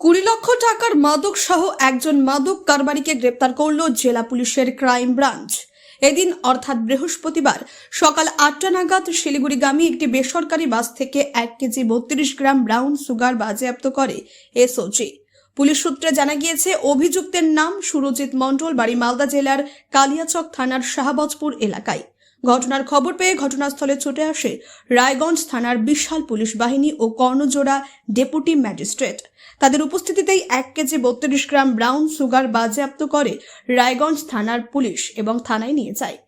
কুড়ি লক্ষ টাকার মাদক সহ একজন মাদক কারবারিকে গ্রেপ্তার করল জেলা পুলিশের ক্রাইম ব্রাঞ্চ। এদিন অর্থাৎ বৃহস্পতিবার সকাল আটটা নাগাদ শিলিগুড়িগামী একটি বেসরকারি বাস থেকে এক কেজি বত্রিশ গ্রাম ব্রাউন সুগার বাজেয়াপ্ত করে এসওজি। পুলিশ সূত্রে জানা গিয়েছে, অভিযুক্তের নাম সুরজিৎ মণ্ডল, বাড়ি মালদা জেলার কালিয়াচক থানার শাহবাজপুর এলাকায়। ঘটনার খবর পেয়ে ঘটনাস্থলে ছুটে আসে রায়গঞ্জ থানার বিশাল পুলিশ বাহিনী ও কর্ণজোড়া ডেপুটি ম্যাজিস্ট্রেট। তাদের উপস্থিতিতেই এক কেজি বত্রিশ গ্রাম ব্রাউন সুগার বাজেয়াপ্ত করে রায়গঞ্জ থানার পুলিশ এবং থানায় নিয়ে যায়।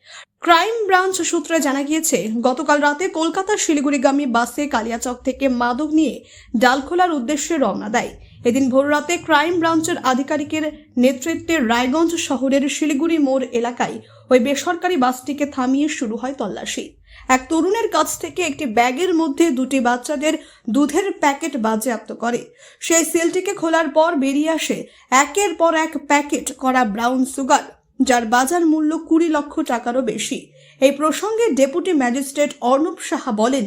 ক্রাইম ব্রাঞ্চ সূত্রে জানা গিয়েছে, গতকাল রাতে কলকাতা শিলিগুড়িগামী বাসে কালিয়াচক থেকে মাদক নিয়ে ডালখোলার উদ্দেশ্যে রওনা দেয়। এদিন ভোররাতে ক্রাইম ব্রাঞ্চের আধিকারিকের নেতৃত্বে রায়গঞ্জ শহরের শিলিগুড়ি মোড় এলাকায় ওই বেসরকারি বাসটিকে থামিয়ে শুরু হয় তল্লাশি। এক তরুণের কাছ থেকে একটি ব্যাগের মধ্যে দুটি বাচ্চাদের দুধের প্যাকেট বাজেয়াপ্ত করে। সেই সেলটিকে খোলার পর বেরিয়ে আসে একের পর এক প্যাকেট করা ব্রাউন সুগার, যার বাজার মূল্য কুড়ি লক্ষ টাকারও বেশি। এই প্রসঙ্গে ডেপুটি ম্যাজিস্ট্রেট অর্ণব সাহা বলেন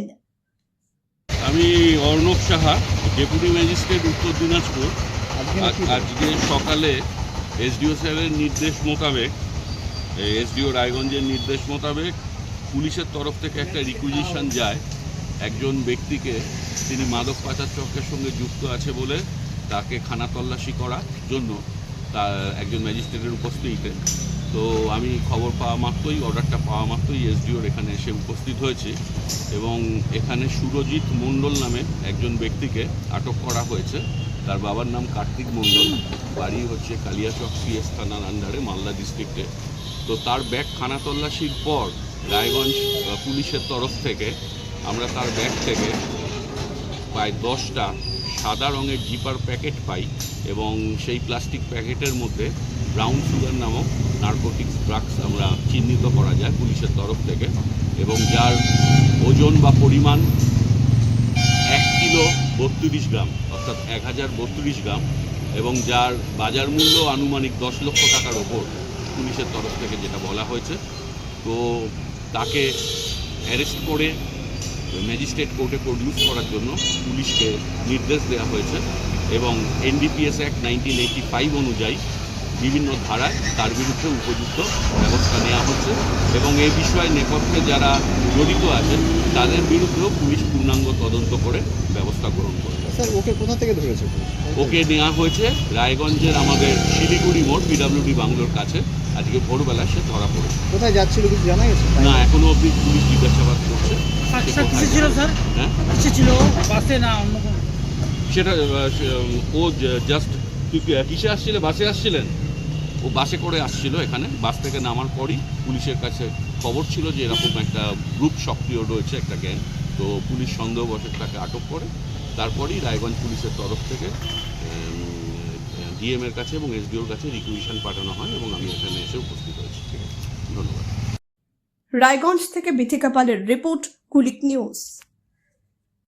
আমি অর্ণব সাহা ডেপুটি ম্যাজিস্ট্রেট উত্তর দিনাজপুর। আজ- আজকে সকালে এসডিও স্যারের নির্দেশ মোতাবেক এসডিও রায়গঞ্জের নির্দেশ মোতাবেক পুলিশের তরফ থেকে একটা রিকুইজিশন যায়। একজন ব্যক্তিকে তিনি মাদক পাচার চক্রের সঙ্গে যুক্ত আছে বলে তাকে খানা তল্লাশি করার জন্য তার একজন ম্যাজিস্ট্রেটের উপস্থিতিতে তো আমি খবর পাওয়া মাত্রই, অর্ডারটা পাওয়া মাত্রই এসডিওর এখানে এসে উপস্থিত হয়েছি এবং এখানে সুরজিৎ মণ্ডল নামে একজন ব্যক্তিকে আটক করা হয়েছে। তার বাবার নাম কার্তিক মণ্ডল। বাড়ি হচ্ছে কালিয়াচক সিএস থানার আন্ডারে, মালদা ডিস্ট্রিক্টে। তো তার ব্যাগ খানা তল্লাশির পর রায়গঞ্জ পুলিশের তরফ থেকে আমরা তার ব্যাগ থেকে প্রায় দশটা সাদা রঙের জিপার প্যাকেট পাই এবং সেই প্লাস্টিক প্যাকেটের মধ্যে ব্রাউন সুগার নামক নার্কোটিক্স ড্রাগস আমরা চিহ্নিত করা যায় পুলিশের তরফ থেকে, এবং যার ওজন বা পরিমাণ এক কিলো বত্রিশ গ্রাম, অর্থাৎ এক হাজার বত্রিশ গ্রাম, এবং যার বাজার মূল্য আনুমানিক দশ লক্ষ টাকার ওপর পুলিশের তরফ থেকে যেটা বলা হয়েছে। তো তাকে অ্যারেস্ট করে ম্যাজিস্ট্রেট কোর্টে প্রডিউস করার জন্য পুলিশকে নির্দেশ দেওয়া হয়েছে, এবং NDPS act nineteen eighty five অনুযায়ী বিভিন্ন ধারায় তার বিরুদ্ধে উপযুক্ত ব্যবস্থা নেওয়া হচ্ছে এবং এই বিষয়ে নেপথ্যে যারা জড়িত আছেন তাদের বিরুদ্ধেও পুলিশ পূর্ণাঙ্গ তদন্ত করে ব্যবস্থা গ্রহণ করবে। স্যার ওকে কোথা থেকে ধরেছে পুলিশ? ওকে নেওয়া হয়েছে রায়গঞ্জের আমাদের শিলিগুড়ি মোড় পিডাব্লিউডি বাংলোর কাছে। আজকে ভোরবেলা সে ধরা পড়েছে। কোথায় যাচ্ছিল কিছু জানা গেছে? না এখনও অবধি পুলিশ জিজ্ঞাসাবাদ করছে। ছিল স্যার? হ্যাঁ? ছিল? বাসে না অন্য সেটা ও জাস্ট তুই কিসে আসছিলে? বাসে আসছিলেন? ও বাসে করে আসছিল এখানে। বাস থেকে নামার পরই পুলিশের কাছে খবর ছিল যে এরকম একটা গ্রুপ সক্রিয় রয়েছে একটা গ্যাং। তো পুলিশ সন্দেহবশত তাকে আটক করে। তারপরেই রায়গঞ্জ পুলিশের তরফ থেকে ডিএম এর কাছে এবং এসডিওর কাছে রিকুইশন পাঠানো হয় এবং আমি এখানে এসে উপস্থিত হয়েছি। ধন্যবাদ। রায়গঞ্জ থেকে বিথিকা পালের রিপোর্ট, কুলিক নিউজ।